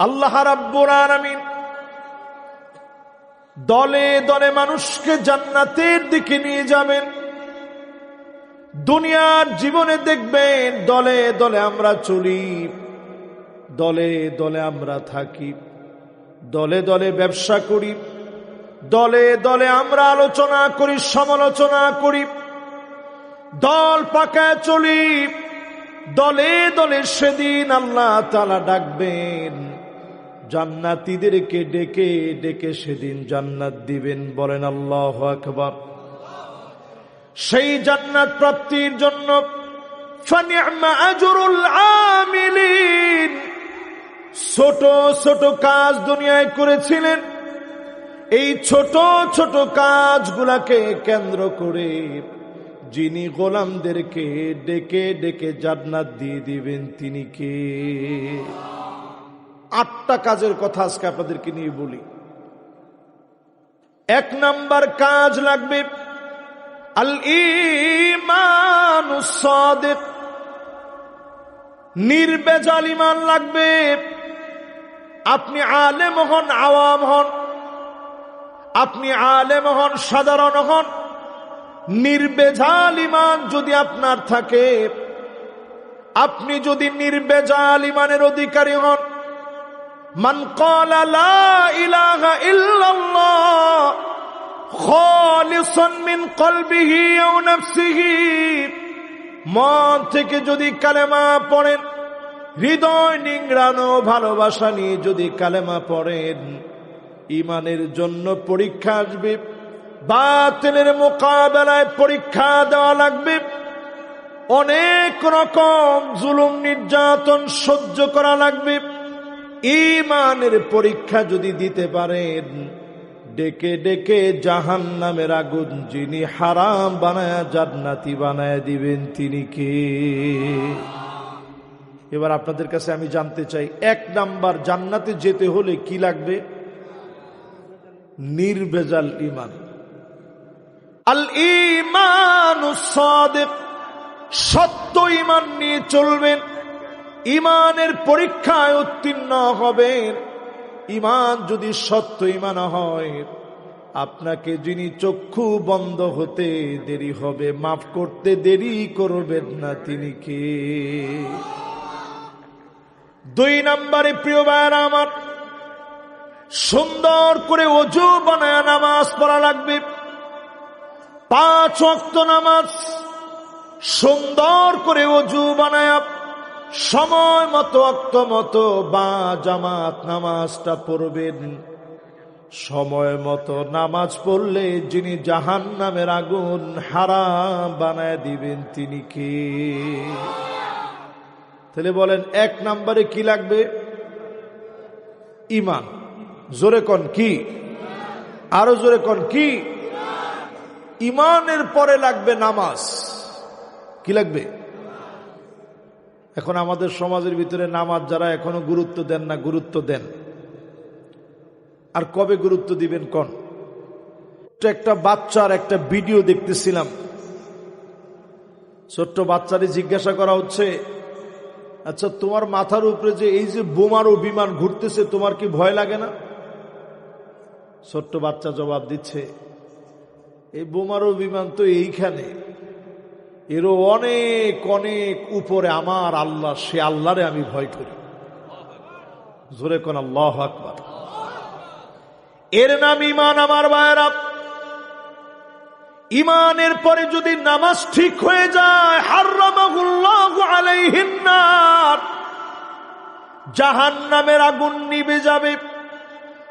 আল্লাহ রাব্বুল আলামিন দলে দলে মানুষকে জান্নাতের দিকে নিয়ে যাবেন। দুনিয়ার জীবনে দেখবেন দলে দলে আমরা চলি, দলে দলে আমরা থাকি, দলে দলে ব্যবসা করি, দলে দলে আমরা আলোচনা করি, সমালোচনা করি, দল পাকায় চলি, দলে দলে সেদিন আল্লাহ তালা ডাকবেন। জান্নাতিদেরকে ডেকে ডেকে সেদিন জান্নাত দিবেন। বলেন আল্লাহ আকবর। সেই জান্নাত প্রাপ্তির জন্য ছোট ছোট কাজ দুনিয়ায় করেছিলেন। এই ছোট ছোট কাজগুলাকে কেন্দ্র করে যিনি গোলামদেরকে ডেকে ডেকে জান্নাত দিয়ে দিবেন তিনি কে? আটটা কাজের কথা আজকে আপনাদেরকে নিয়ে বলি। এক নাম্বার কাজ লাগবে, আল ইমানুস সাদিক। নির্বেজাল ইমান লাগবে। আপনি আলেম হন, আওয়াম হন। আপনি আলেম হন, সাধারণ হন। নির্বেজাল ইমান যদি আপনার থাকে, আপনি যদি নির্বেজাল ইমানের অধিকারী হন মান ক্বালা লা ইলাহা ইল্লাল্লাহ খালিসান মিন কলবিহি আও নাফসিহি। মন থেকে যদি কালেমা পড়েন, হৃদয় নিংড়ানো ভালোবাসা নিয়ে যদি কালেমা পড়েন, ইমানের জন্য পরীক্ষা আসবে, বাতিলের মোকাবেলায় পরীক্ষা দেওয়া লাগবে। অনেক রকম জুলুম, নির্যাতন সহ্য করা লাগবে। ইমানের পরীক্ষা যদি দিতে পারেন, ডেকে ডেকে জাহান নামের আগুন যিনি হারাম বানায় জান্নাতি বানায় দিবেন, তিনি কে? এবার আপনাদের কাছে আমি জানতে চাই, এক নাম্বার জান্নাতে যেতে হলে কি লাগবে? নির্বেজাল ইমান আল ইমান সত্য ইমান নিয়ে চলবেন। ইমানের পরীক্ষায় উত্তীর্ণ হবেন। ইমান যদি সত্য ইমান হয়, আপনাকে যিনি চক্ষু বন্ধ হতে দেরি হবে, মাফ করতে দেরি করবেন না তিনি কে? দুই নম্বরে প্রিয় ভাইয়ারা আমার, সুন্দর করে অজু বানায় নামাজ পড়া লাগবে। পাঁচ অক্ত নামাজ, সুন্দর করে অজু বানায় সময় মতো অক্ত মতো বা জামাত নামাজটা পড়বেন। সময় মতো নামাজ পড়লে যিনি জাহান নামের আগুন হারাম বানায় দিবেন, তিনি কে? তাহলে বলেন, এক নম্বরে কি লাগবে? ইমান। জোরে কন, কি? আরও জোরে কন, কি? ইমানের পরে লাগবে নামাজ। কি লাগবে? এখন আমাদের সমাজের ভিতরে নামাজ যারা এখনও গুরুত্ব দেন না, গুরুত্ব দেন। আর কবে গুরুত্ব দিবেন কন? একটা বাচ্চার একটা ভিডিও দেখতেছিলাম। ছোট্ট বাচ্চারে জিজ্ঞাসা করা হচ্ছে আচ্ছা তোমার মাথার উপরে যে এই যে বোমার বিমান ঘুরতেছে, তোমার কি ভয় লাগে না? ছোট্ট বাচ্চা জবাব দিচ্ছে, এই বোমারও বিমান তো এইখানে। এরও অনেক অনেক উপরে আমার আল্লাহ, সে আল্লাহরে আমি ভয় করি। জোরে কোন আল্লাহ আকবর। এর নাম ইমান আমার বায়রা ইমানের পরে যদি নামাজ ঠিক হয়ে যায় জাহান নামের আগুন নিবে যাবে।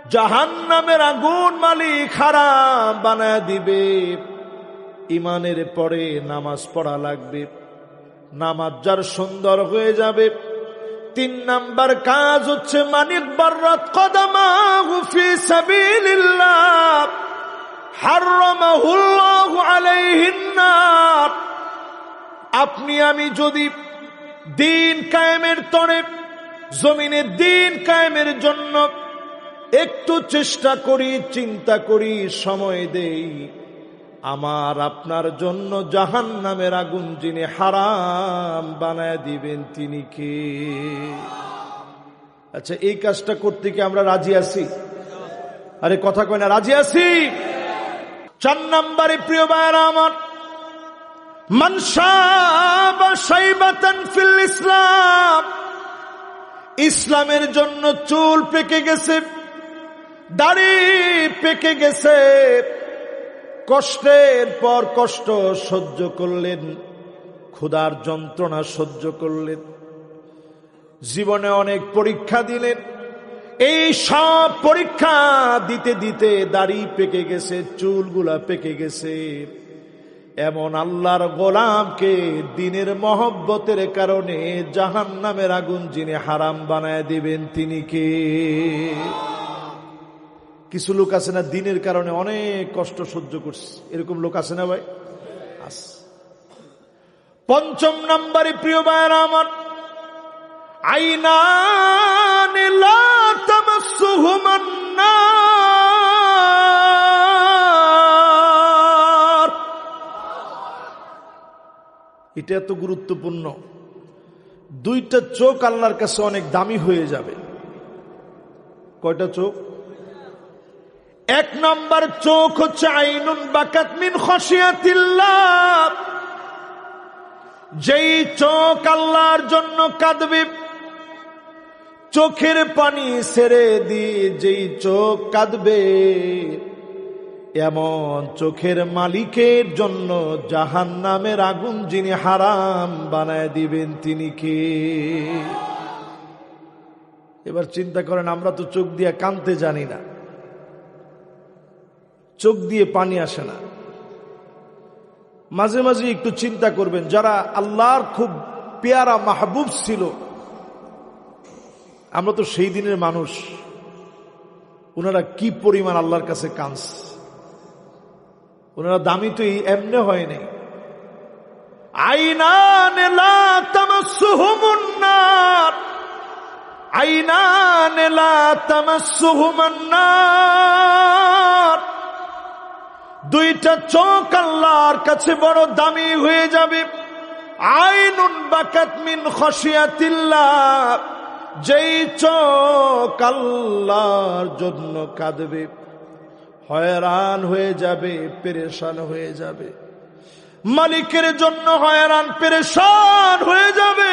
জাহান নামের আগুন মালিক খারাপ বানায় দিবে। ইমানের পরে নামাজ পড়া লাগবে। নামাজ যার সুন্দর হয়ে যাবে। তিন নাম্বার কাজ হচ্ছে মানিক বার্রাত কদামা সাবিলিল্লাহ। আপনি আমি যদি দিন কায়েমের তরে, জমিনে দিন কায়েমের জন্য একটু চেষ্টা করি, চিন্তা করি, সময় দেই আমার আপনার জন্য জাহান নামের আগুন যিনি হারাম বানায় দিবেন, তিনি কে? আচ্ছা এই কাজটা করতে কি আমরা রাজি আছি? আরে, কথা কয় না, রাজি আছি? চার নাম্বারে প্রিয় ভাইয়েরা আমার ফিল ইসলাম, ইসলামের জন্য চুল পেকে গেছে, দাড়ি পেকে গেছে কষ্টের পর কষ্ট সহ্য করলেন, ক্ষুধার যন্ত্রণা সহ্য করলেন, জীবনে অনেক পরীক্ষা দিলেন, এই সব পরীক্ষা দিতে দিতে দাড়ি পেকে গেছে, চুলগুলা পেকে গেছে। এমন আল্লাহর গোলামকে দিনের মহব্বতের কারণে জাহান নামের আগুন যিনি হারাম বানায় দিবেন তিনি কে? কিছু লোক আছে না, দিনের কারণে অনেক কষ্ট সহ্য করছে। এরকম লোক আছে না ভাই? পঞ্চম নম্বরে প্রিয় ভাইয়েরা আমার, আইনান লা। এটা এত গুরুত্বপূর্ণ। দুইটা চোখ আল্লাহর কাছে অনেক দামি হয়ে যাবে। কয়টা চোখ? এক নম্বর চোখ হচ্ছে আইনুন বাকাত মিন খসিয়াতিল্লাহ যেই চোখ আল্লাহর জন্য কাঁদবে, চোখের পানি ছেড়ে দিয়ে যেই চোখ কাঁদবে, এমন চোখের মালিকের জন্য জাহান নামের আগুন যিনি হারাম বানায় দিবেন তিনি কে? এবার চিন্তা করেন, আমরা তো চোখ দিয়ে কানতে জানি না। চোখ দিয়ে পানি আসে না। মাঝে মাঝে একটু চিন্তা করবেন, যারা আল্লাহর খুব পেয়ারা মাহবুব ছিল, আমরা তো সেই দিনের মানুষ, ওনারা কি পরিমাণ আল্লাহর কাছে কাঁদস ওনারা দামি তো এমনে হয় নাই। আইনান লা তামাসসুহুমুন নার। আইনান নার। দুইটা চোখ আল্লাহর কাছে বড় দামি হয়ে যাবে। আইনুন বাকাত মিন খসিয়াতিল্লাহ যেই চোখ আল্লাহর জন্য কাঁদবে, হয়রান হয়ে যাবে, পেরেশান হয়ে যাবে। মালিকের জন্য হয়রান, পেরেশান হয়ে যাবে।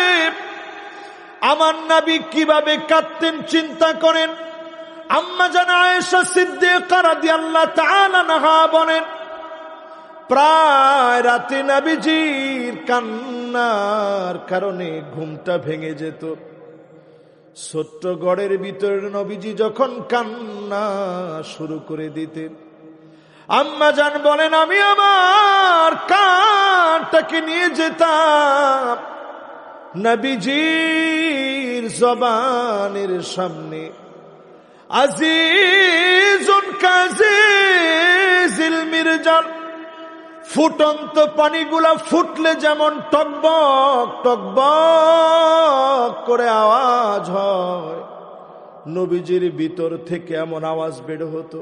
আমার নাবি কীভাবে কাঁদতেন, চিন্তা করেন। আম্মা জানা আয়েশা সিদ্দিকা রাদিয়াল্লাহু তাআলা নাহা বলেন, প্রায় রাতে নাবিজির কান্নার কারণে ঘুমটা ভেঙে যেত। ছোট্ট গড়ের ভিতরে নবীজি যখন কান্না শুরু করে দিতেন, আম্মা জান বলেন, আমি আমার কানটাকে নিয়ে যেতাম নবীজির জবানের সামনে। আজিজুন কাজিজিল মির্জাল, ফুটন্ত পানিগুলা ফুটলে যেমন টকবক টকবক করে আওয়াজ হয়। নবীজির ভিতর থেকে এমন আওয়াজ বের হতো।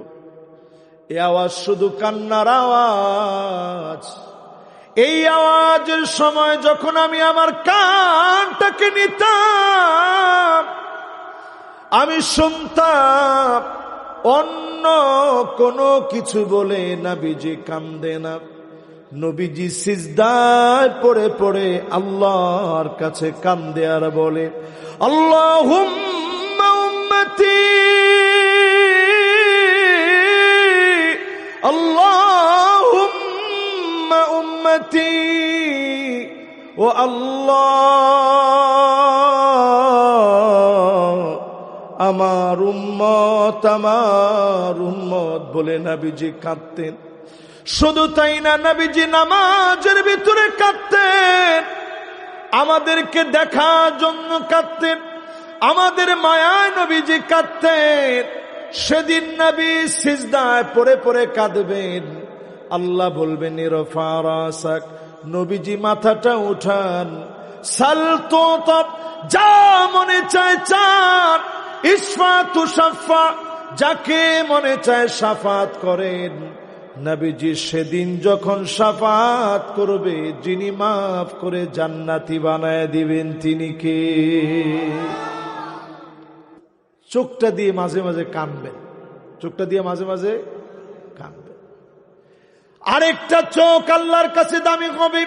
এ আওয়াজ শুধু কান্নার আওয়াজ। এই আওয়াজের সময় যখন আমি আমার কানটাকে নিতাম আমি শুনতাম অন্য কোনো কিছু বলে নাবিজি কান্দে না। নবীজি সিজদায় পড়ে পড়ে আল্লাহর কাছে কান্দে আর বলে আল্লাহ আল্লাহ উম্মতি, ও আল্লাহ আমার উম্মত আমার উম্মত বলে নাবিজি কাঁদতেন। শুধু তাই না, নাবিজি নামাজের ভিতরে কাঁদতেন। আমাদেরকে দেখার জন্য কাঁদতেন। আমাদের মায়ায় নবীজি কাঁদতেন। সেদিন নবী সিজদায় পরে পরে কাঁদবেন। আল্লাহ বলবেন নিরফারাসাক নবীজি মাথাটা উঠান। সাল তো যা মনে চায় চান। ইসফা যাকে মনে চায় সাফাত করেন। নবীজি সেদিন যখন সাফাত করবে, যিনি মাফ করে জান্নাতি বানায় দিবেন, তিনি কে? চোখটা দিয়ে মাঝে মাঝে কানবেন। চোখটা দিয়ে মাঝে মাঝে কানবেন। আরেকটা চোখ আল্লাহর কাছে দামি হবে।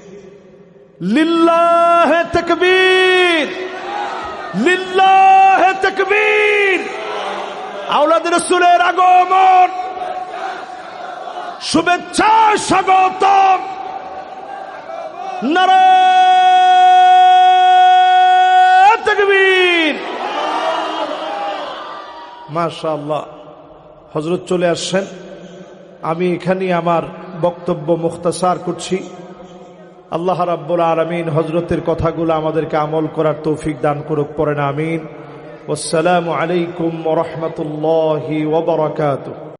লিল্লাহে তকবীর। লিল্লাহে তকবীর। আওলাদ রসুলের আগমন। শুভেচ্ছা, স্বাগতম। নারায়ণ তকবীর। মাশাআল্লাহ। হজরত চলে আসছেন। আমি এখানে আমার বক্তব্য মুখতাসার করছি। আল্লাহ রাব্বুল আলমিন হজরতের কথাগুলো আমাদেরকে আমল করার তৌফিক দান করুক পড়েন আমিন। আসসালামু আলাইকুম রহমতুল্লাহ ওবরাকাতুহ